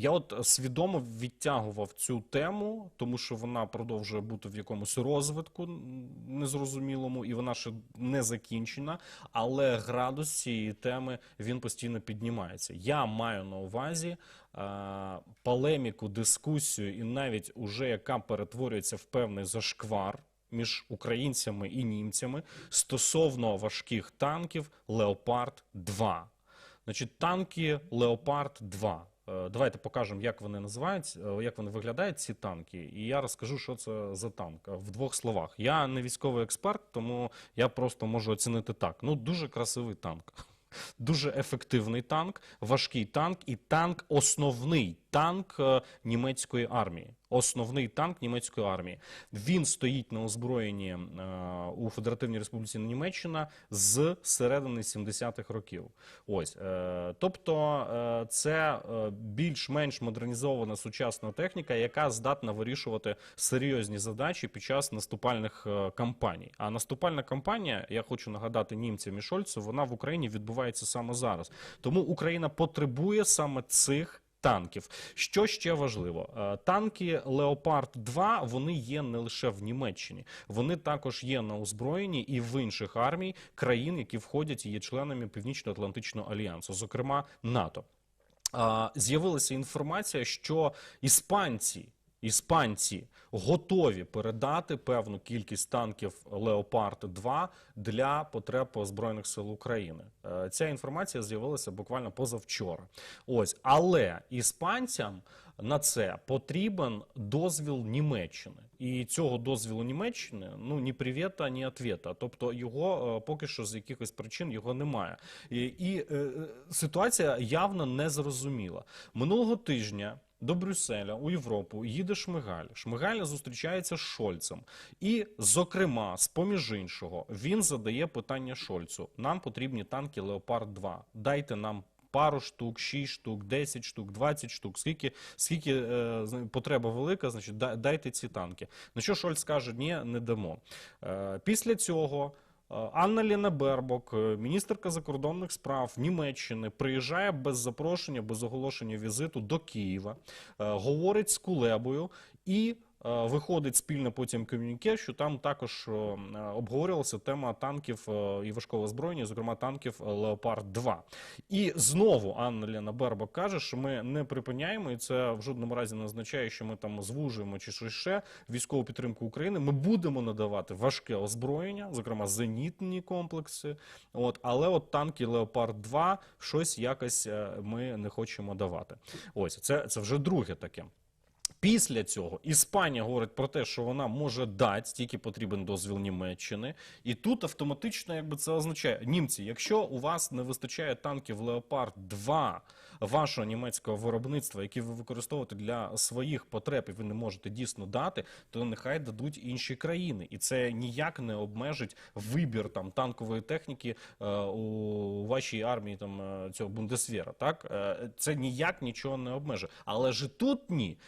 Я от свідомо відтягував цю тему, тому що вона продовжує бути в якомусь розвитку незрозумілому, і вона ще не закінчена. Але градус цієї теми він постійно піднімається. Я маю на увазі е, полеміку, дискусію, і навіть уже яка перетворюється в певний зашквар. Між українцями і німцями стосовно важких танків Леопард 2 Значить, танки Леопард 2 Е, Давайте покажемо, як вони називаються, е, як вони виглядають, ці танки. І я розкажу, що це за танк е, в двох словах. Я не військовий експерт, тому я просто можу оцінити так. Ну, дуже красивий танк. Дуже ефективний танк, важкий танк і танк основний танк е, німецької армії. Основний танк німецької армії. Він стоїть на озброєнні е, у Федеративній Республіці Німеччина з середини 70-х років. Ось, е, тобто, це більш-менш модернізована сучасна техніка, яка здатна вирішувати серйозні задачі під час наступальних кампаній. А наступальна кампанія, я хочу нагадати німцям і Шольцу, вона в Україні відбувається саме зараз. Тому Україна потребує саме цих. Танків, що ще важливо, Е, танки Леопард 2 вони є не лише в Німеччині, вони також є на озброєнні і в інших армій країн, які входять і є членами Північно-Атлантичного альянсу, зокрема НАТО. З'явилася інформація, що іспанці. Іспанці готові передати певну кількість танків Леопард 2 для потреб Збройних сил України. Е, Ця інформація з'явилася буквально позавчора. Ось, але іспанцям на це потрібен дозвіл Німеччини. І цього дозвілу Німеччини ну ні привіта, ні ответа. Тобто його е, поки що з якихось причин його немає. І, і е, ситуація явно незрозуміла. Минулого тижня. До Брюсселя у Європу їде Шмигаль. Шмигаль зустрічається з Шольцем. І, зокрема, з поміж іншого, він задає питання Шольцу: нам потрібні танки Леопард 2 Дайте нам пару штук, 6 штук, 10 штук, 20 штук. Скільки, скільки е, потреба велика, значить, да- дайте ці танки. На що Шольц каже, ні, не дамо. Е, після цього. Анна Ліна Бербок, е, міністерка закордонних справ Німеччини, приїжджає без запрошення, без оголошення візиту до Києва, е, говорить з Кулебою і виходить спільне потім ком'юніке, що там також е, е, обговорювалася тема танків е, і важкого озброєння, зокрема танків е, Леопард 2 І знову Анна Лена Бербок каже, що ми не припиняємо, і це в жодному разі не означає, що ми там звужуємо чи щось ще військову підтримку України. Ми будемо надавати важке озброєння, зокрема зенітні комплекси. От, але от танки Леопард 2 щось якось е, ми не хочемо давати. Ось це, це вже друге таке. Після цього Іспанія говорить про те, що вона може дати, тільки потрібен дозвіл Німеччини. І тут автоматично, якби це означає, німці, якщо у вас не вистачає танків Леопард 2 вашого німецького виробництва, які ви використовуєте для своїх потреб, і ви не можете дійсно дати, то нехай дадуть інші країни. І це ніяк не обмежить вибір там танкової техніки е, у вашій армії там е, цього Бундесвера. Так Е, це ніяк нічого не обмежує. Але ж тут ні.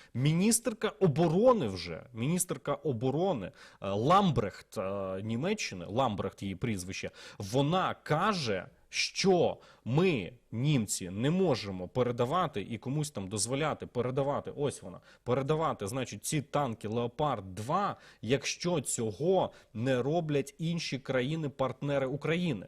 Міністерка оборони вже міністерка оборони е, Ламбрехт е, Німеччини, Ламбрехт її прізвище, вона каже. Що ми, німці, не можемо передавати і комусь там дозволяти передавати, ось вона, передавати, значить, ці танки Леопард 2 якщо цього не роблять інші країни-партнери України.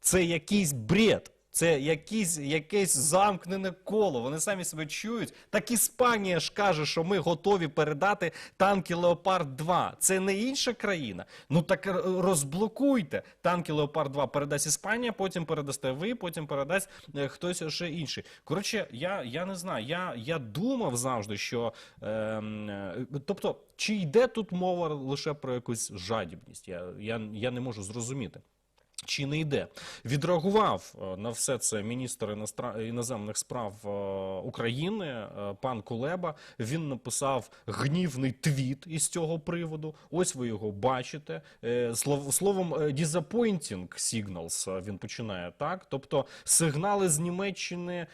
Це якийсь бред. Це якийсь, якесь замкнене коло. Вони самі себе чують. Так Іспанія ж каже, що ми готові передати танки Леопард 2. Це не інша країна. Ну так розблокуйте. Танки Леопард 2 передасть Іспанія, потім передасте ви, потім передасть е, хтось ще інший. Коротше, я, я не знаю. Я, я думав завжди, що ем, е, тобто, чи йде тут мова лише про якусь жадібність? Я, я, я не можу зрозуміти. Чи не йде? Відреагував е, на все це міністр іноземних справ е, України е, пан Кулеба. Він написав гнівний твіт із цього приводу. Ось ви його бачите. Словом, disappointing signals він починає так. Тобто сигнали з Німеччини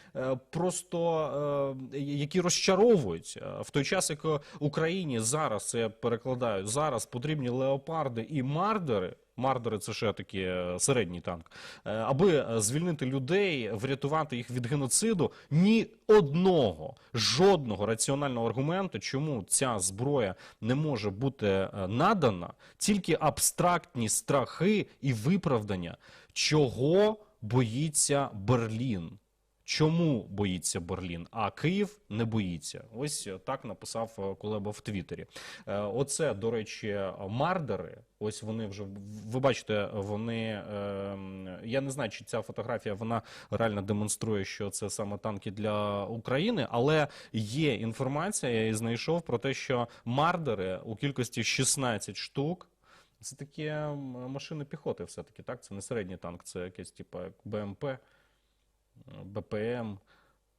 просто які розчаровують в той час, як Україні зараз я перекладаю зараз потрібні леопарди і мардери. Мардери це ще такий е, середній танк. Е, Аби е, звільнити людей, врятувати їх від геноциду, ні одного, жодного раціонального аргументу, чому ця зброя не може бути надана, тільки абстрактні страхи і виправдання, чого боїться Берлін. Чому боїться Берлін, а Київ не боїться? Ось так написав е, Кулеба в Твіттері. Е, Оце, до речі, мардери. Ось вони вже ви бачите, вони ем, я не знаю, чи ця фотографія вона реально демонструє, що це саме танки для України, але є інформація, я її знайшов про те, що мардери у кількості 16 штук. Це такі машини піхоти, все-таки, так? Це не середній танк, це якесь типу БМП. БПМ.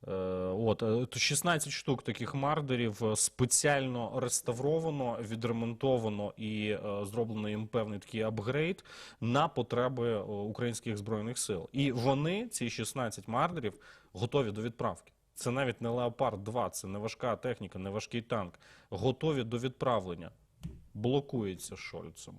Е, От, е, 16 штук таких мардерів е, спеціально реставровано, відремонтовано і е, зроблено їм певний такий апгрейд на потреби е, українських збройних сил. І вони, ці 16 мардерів, готові до відправки. Це навіть не Леопард 2, це не важка техніка, не важкий танк. Готові до відправлення. Блокується Шольцем.